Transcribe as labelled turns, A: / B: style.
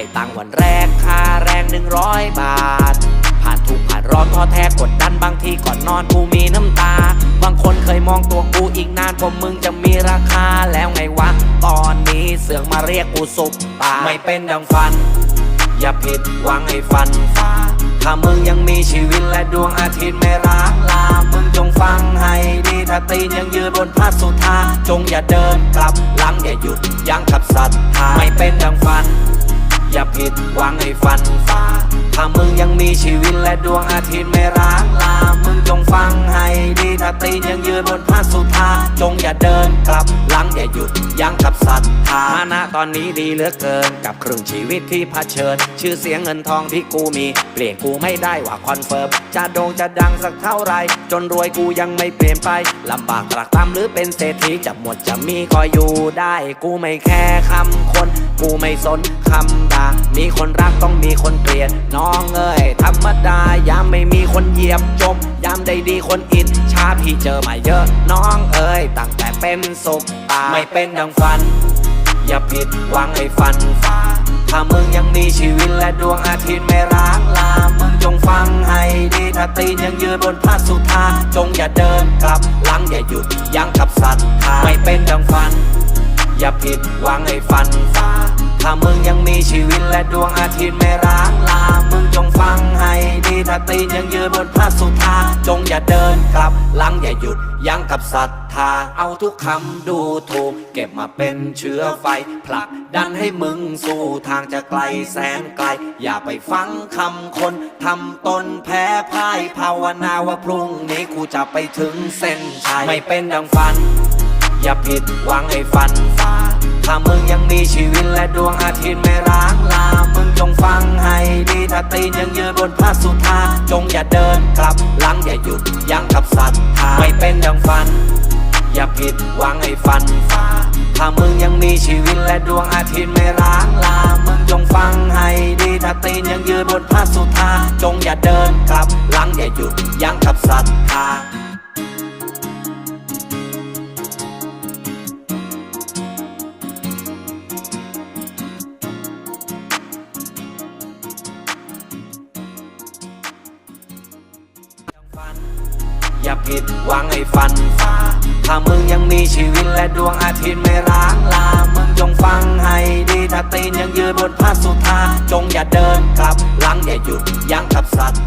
A: ได้ตังวันแรกค่าแรงหนึ่งร้อยบาท ผ่านทุกผ่านร้อนท้อแท้กดดันบางทีก่อนนอนกูมีน้ำตา บางคนเคยมองตัวกูอีกนานกว่ามึงจะมีราคาแล้วไงวะ ตอนนี้เสือกมาเรียกกูสุปตาไม่เป็นดังฝัน อย่าผิดหวังให้ฟันฟ้า ถ้ามึงยังมีชีวิตและดวงอาทิตย์ไม่ร้างลา มึงจงฟังให้ดีถ้าตีนยังยืนบนพระสุธาจงอย่าเดินกลับหลังอย่าหยุดยั้งขับสัตว์ไม่เป็นดังฝัน อย่าผิดหวังให้ฟันฟ้าถ้ามึงยังมีชีวิตและดวงอาทิตย์ไม่ร้างลา มึงจงฟังให้ดีถ้าตีนยังยืนบนพระสุธาจงอย่าเดิน ยั้งขับสัตว์ฐานะตอนนี้ดีเหลือเกิน กับครึ่งชีวิตที่เผชิญ ชื่อเสียงเงินทองที่กูมี เปลี่ยนกูไม่ได้ว่าคอนเฟิร์ม จะโด่งจะดังสักเท่าไร จนรวยกูยังไม่เปลี่ยนไป ลำบากตรากตรำหรือเป็นเศรษฐีจะหมดจะมีก็อยู่ได้ กูไม่แค่คำคน กูไม่สนคำด่า มีคนรักต้องมีคนเกลียด น้องเอ้ยธรรมดายามไม่มีคนเหยียบจม ยามได้ดีคนอิจฉาพี่เจอมาเยอะน้องเอ้ยตั้งแต่เป็นสุขตาไม่เป็นดังฝัน อย่าผิดหวังให้ฟันฟ้าถ้ามึงยังมีชีวิตและดวงอาทิตย์ไม่ร้างลา มึงจงฟังให้ดีถ้าตีนยังยืนบนพระสุธาจงอย่าเดินกลับหลังอย่าหยุดยั้งกับสัตว์ไม่เป็นดังฝัน อย่าผิดหวังให้ฟันฟ้าถ้ามึงยังมีชีวิตและดวงอาทิตย์ไม่ร้างลา มึงจงฟังให้ดีถ้าตีนยังยืน เดินกลับหลังอย่าหยุดยั้งกับศรัทธา เอาทุกคำดูถูก เก็บมาเป็นเชื้อไฟ ผลักดันให้มึงสู่ทางจะไกลแสนไกล อย่าไปฟังคำคนทำตนแพ้พ่ายภาวนาว่าพรุ่งนี้กูจะไปถึงเส้นชัยไม่เป็นดังฝัน อย่าผิดหวังให้ฟันฟ้าถ้ามึงยังมีชีวิตและดวงอาทิตย์ไม่ร้างลา มึงจงฟังให้ดีถ้าตีนยังยืนบนพระสุธา จงอย่าเดินกลับหลังอย่าหยุดยั้งกับสัตว์ไม่เป็นดังฝัน อย่าผิดหวังให้ฟันฟ้าถ้ามึงยังมีชีวิตและดวงอาทิตย์ไม่ร้างลา มึงจงฟังให้ดีถ้าตีนยังยืนบนพระสุธา จงอย่าเดินกลับหลังอย่าหยุดยั้งกับศรัท อย่าผิดหวังให้ฟันฟ้าถ้ามึงยังมีชีวิตและดวงอาทิตย์ไม่ร้างลา มึงจงฟังให้ดีถ้าตีนยังยืนบนผ้าสุธาจงอย่าเดินกลับหลังอย่าหยุดยั้งกับสัตว์